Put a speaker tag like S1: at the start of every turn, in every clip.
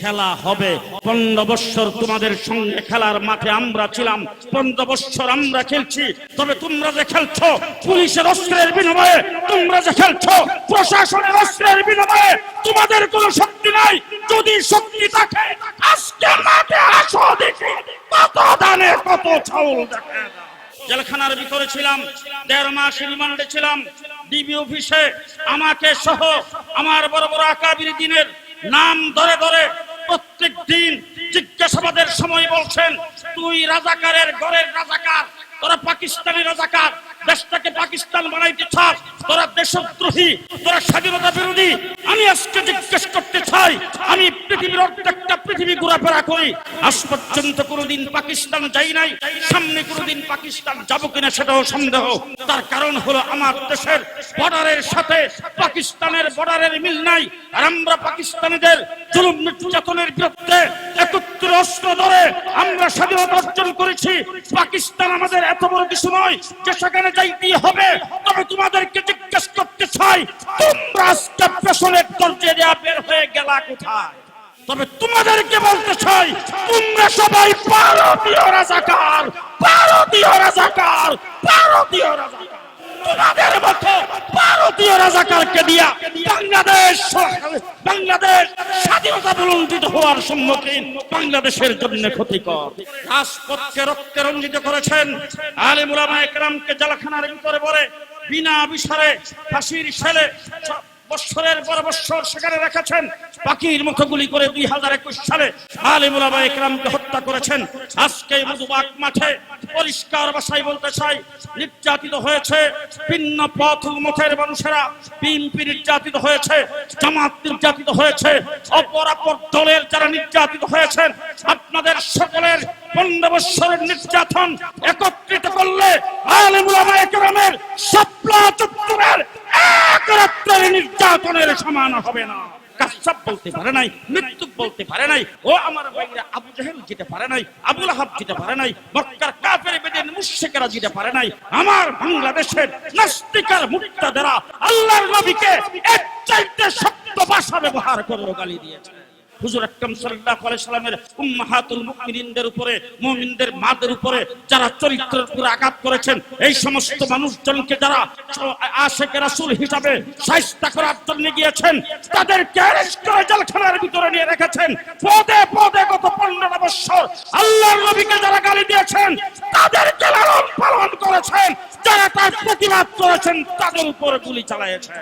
S1: খেলা হবে। পনেরো বৎসর তোমাদের সঙ্গে খেলার মাঠে আমরা ছিলাম। পনেরো বৎসর আমরা খেলছি। তবে তোমরা যে খেলছো, পুলিশের অস্ত্রের বিনিময়ে তোমরা যে খেলছো, প্রশাসনের অস্ত্রের বিনিময়ে তোমাদের কোনো শক্তি নাই। যদি শক্তি থাকে, আজকে মাঠে আসো দেখি। কত দানে, কত চাউল দেখে জেলখানার ভিতরে ছিলাম, দেড় মাস রিমান্ডে ছিলাম। ডিবি অফিসে আমাকে সহ আমার বড় বড় আকাবির দিনের নাম ধরে ধরে প্রত্যেক দিন জিজ্ঞাসাবাদের সময় বলছেন, তুই রাজাকারের ঘরের রাজাকার, তোরা পাকিস্তানি রাজাকার, দেশটাকে পাকিস্তান বানাইতে চাস, তোরা দেশদ্রোহী, তোরা স্বাধীনতা বিরোধী। আমি আজকে জিজ্ঞেস করতে চাই, আমি পৃথিবীর অর্ধেকটা পৃথিবী ঘোরাফেরা করি। আজ পর্যন্ত কোনোদিন পাকিস্তান যাই নাই, সামনে কোনোদিন পাকিস্তান যাব কিনা সেটাও সন্দেহ। তার কারণ হলো আমার দেশের বর্ডারের সাথে পাকিস্তানের বর্ডারের মিল নাই, আর আমরা পাকিস্তানিদের জুলুম নির্যাতনের বিরুদ্ধে একত্র অস্ত্র ধরে আমরা স্বাধীনতা অর্জন করেছি। পাকিস্তান আমাদের এত বড় কিছু নয় যে সেখানে যাইতেই হবে। তবে তোমাদেরকে জিজ্ঞেস করতে চাই, তোমরা আজকে পেছনের দরজে দেওয়া বের হয়ে গেলা কোথায়? তবে তোমাদেরকে বলতে চাই, তোমরা সবাই ভারতীয় রাজাকার ভারতীয় রাজাকার ভারতীয় রাজাকার। তোমাদের মতো ভারতীয় রাজাকারকে দিয়া বাংলাদেশ বাংলাদেশ স্বাধীনতা বলন্দিত হওয়ার সম্মুখীন বাংলাদেশের জন্য ক্ষতিকর। রাজপথকে রক্তে রঞ্জিত করেছেন আলিমুলামা একরামকে জেলাখানার ভিতরে বলে, বিনা বিচারে ফাঁসির ছেলে বৎসরের পর বৎসর সেখানে রেখেছেন। পাখির মতো গুলি করে দুই হাজার একুশ সালে আলিমুলামা একরামকে হত্যা করেছেন। আজকে মধুবাগ মাঠে পরিষ্কার ভাষায় বলতে চাই, নির্যাতিত হয়েছে ভিন্ন পথ মতের মানুষেরা। বিএনপি নির্যাতিত হয়েছে, জামাত নির্যাতিত হয়েছে, অপর অপর দলের যারা নির্যাতিত হয়েছেন, আপনাদের সকলের পনেরো নির্যাতন একত্রিত করলে আলিমুলামা একরামের সাপলা চত্বরের এক নির্যাতনের সমান হবে না। কাশ্যাপ বলতে পারে নাই মৃত্যু বলতে পারে নাই, ও আমার ভাইরা আবু জাহেল যেতে পারে নাই, আবুল হাব যেতে পারে নাই, মক্কার কাফের বেদেন মুশরিকরা যেতে পারে নাই, আমার বাংলাদেশের নাস্তিকার মুক্তাদেরা আল্লাহর নবীকে এক চাইতে শক্ত ভাষা ব্যবহার করে গালি দিয়েছে। হুজুর আকরাম সাল্লাল্লাহু আলাইহি সাল্লামের উম্মাহাতুল মুমিনিনদের উপরে, মুমিনদের মাদের উপরে যারা চরিত্রের উপরে আঘাত করেছেন, এই সমস্ত মানুষজনকে যারা আশেকে রাসূল হিসাবে শায়েস্তা করার জন্য গিয়েছেন, তাদেরকে অ্যারেস্ট করে জেলখানার ভিতরে নিয়ে রেখেছেন। পদে পদে গত 15 বছর আল্লাহর নবীকে যারা গালি দিয়েছেন, তাদেরকে লালন পালন করেছেন, যারা তার প্রতিবাদ করেছেন, তাদের উপর গুলি চালিয়েছেন।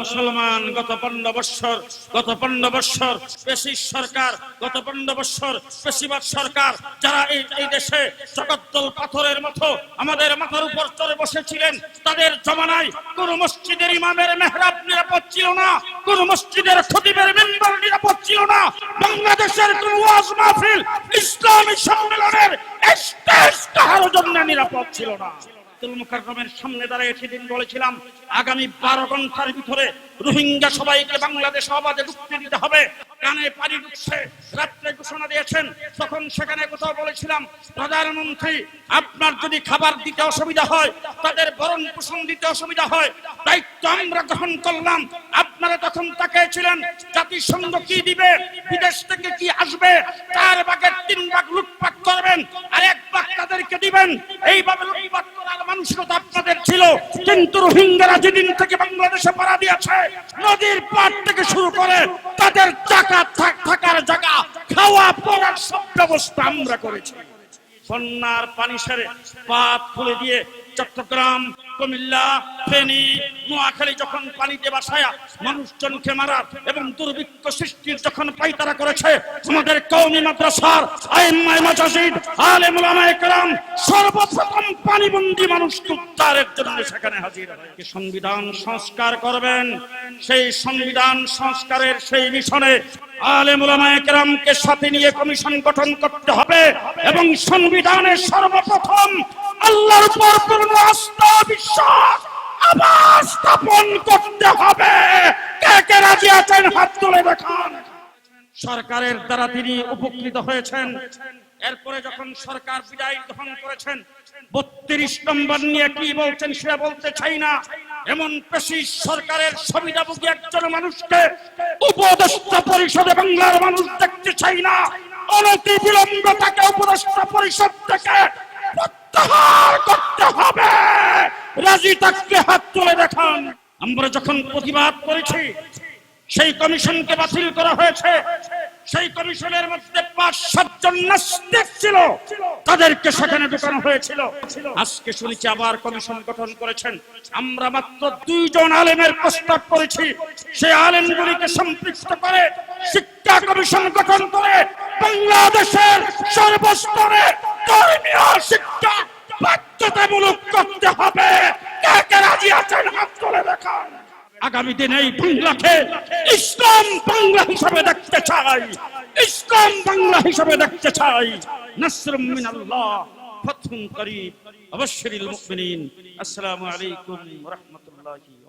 S1: মুসলমান, গত পনেরো বৎসর গত পনেরো বৎসর পেশি সরকার, গত পনেরো বৎসর পেশিবাদ সরকার যারা এই এই দেশে জগদ্দল পাথরের মতো আমাদের মাথার উপর চড়ে বসেছিলেন, তাদের জমানায় কোন মসজিদের ইমামের মেহরাব নিরাপদ ছিল না, কোন মসজিদের খতিবের মেম্বার নিরাপদ ছিল না। বাংলাদেশের কোন ওয়াজ মাহফিল, ইসলামী সম্মেলনের স্টেজ কাহারও জন্য নিরাপদ ছিল না। বাইতুল মুকাররমের সামনে দাঁড়িয়ে সেদিন বলেছিলাম, আগামী বারো ঘণ্টার ভিতরে রোহিঙ্গা সবাইকে বাংলাদেশ আবাদে ঢুকতে দিতে হবে। কানে পানি ঢুকছে, রাত্রে ঘোষণা দিয়েছেন। তখন সেখানে কোথাও বলেছিলাম প্রধানমন্ত্রী আপনার যদি খাবার দিতে অসুবিধা হয়, তাদের বরণ পোষণ দিতে অসুবিধা হয়, দায়িত্ব আমরা গ্রহণ করলাম। আপনারা তখন তাকিয়েছিলেন, জাতিসংঘ কি দিবে, বিদেশ থেকে কি আসবে, চার ভাগের তিন ভাগ লুটপাট করবেন আর এক তাদেরকে দিবেন, এইভাবে লুটপাট করার মানসিকতা আপনাদের ছিল। কিন্তু রোহিঙ্গারা যেদিন থেকে বাংলাদেশে পাড়া দিয়েছে, নদীর পাট থেকে শুরু করে তাদের টাকা থাকার জায়গা, খাওয়া, পড়ার সব ব্যবস্থা আমরা করেছি। বন্যার পানি সেরে পাপ খুলে দিয়ে চট্টগ্রাম, কুমিল্লা, ফেনী, নোয়াখালী যখন পানিতে বাসায়া মানুষজনকে মারার এবং দুর্ভিক্ষ সৃষ্টির যখন পাইতারা করেছে, আমাদের কওমি মাদ্রাসার আইম্মায় মাজাজিদ আলেম ওলামায়ে কেরাম সর্বপ্রথম পানিবন্দী মানুষকে উদ্ধারের জন্য সেখানে হাজির সংবিধান সংস্কার করবেন, সেই সংবিধান সংস্কারের সেই মিশনে আলেম ওলামায়ে কেরামকে সাথে নিয়ে কমিশন গঠন করতে হবে এবং সংবিধানের সর্বপ্রথম আল্লাহর বিশ্বাস স্থাপন করতে হবে। হাত তুলে সরকারের দ্বারা তিনি উপকৃত হয়েছেন। এরপরে যখন সরকার বিদায় গ্রহণ করেছেন, বত্রিশ নম্বর নিয়ে কি বলছেন সেটা বলতে চাই না। এমন পেশি সরকারের সুবিধাভোগী একজন মানুষকে উপদেষ্টা পরিষদে বাংলার মানুষ দেখতে চাই না। অনতি বিলম্ব তাকে উপদেষ্টা পরিষদ থেকে প্রত্যাহার করতে হবে। রাজি থাকলে হাত তুলে দেখান। আমরা যখন প্রতিবাদ করেছি, সেই কমিশনকে বাতিল করা হয়েছে। সেই কমিশনের মধ্যে পাঁচ সাতজন নাস্তিক ছিল। তাদেরকে সেখানে ঢুকানো হয়েছিল। আজকে শুনেছি আবার কমিশন গঠন করেছেন। আমরা মাত্র দুইজন আলেমের প্রস্তাব করেছি। সেই আলেমগুলিকে সম্পৃক্ত করে শিক্ষা কমিশন গঠন করে বাংলাদেশের সর্বস্তরে ধর্মীয় শিক্ষা বাধ্যতামূলক করতে হবে। কে কে রাজি আছেন হাত তুলে দেখান। আগামী দিনে এই বাংলাকে ইসলাম বাংলা হিসাবে দেখতে চাই। ইসলাম বাংলা হিসাবে দেখতে চাই। নাসরুম মিনাল্লাহ, ফাতহুন করিব আবাশশিরিল মুমিনিন। আসসালামু আলাইকুম ওয়া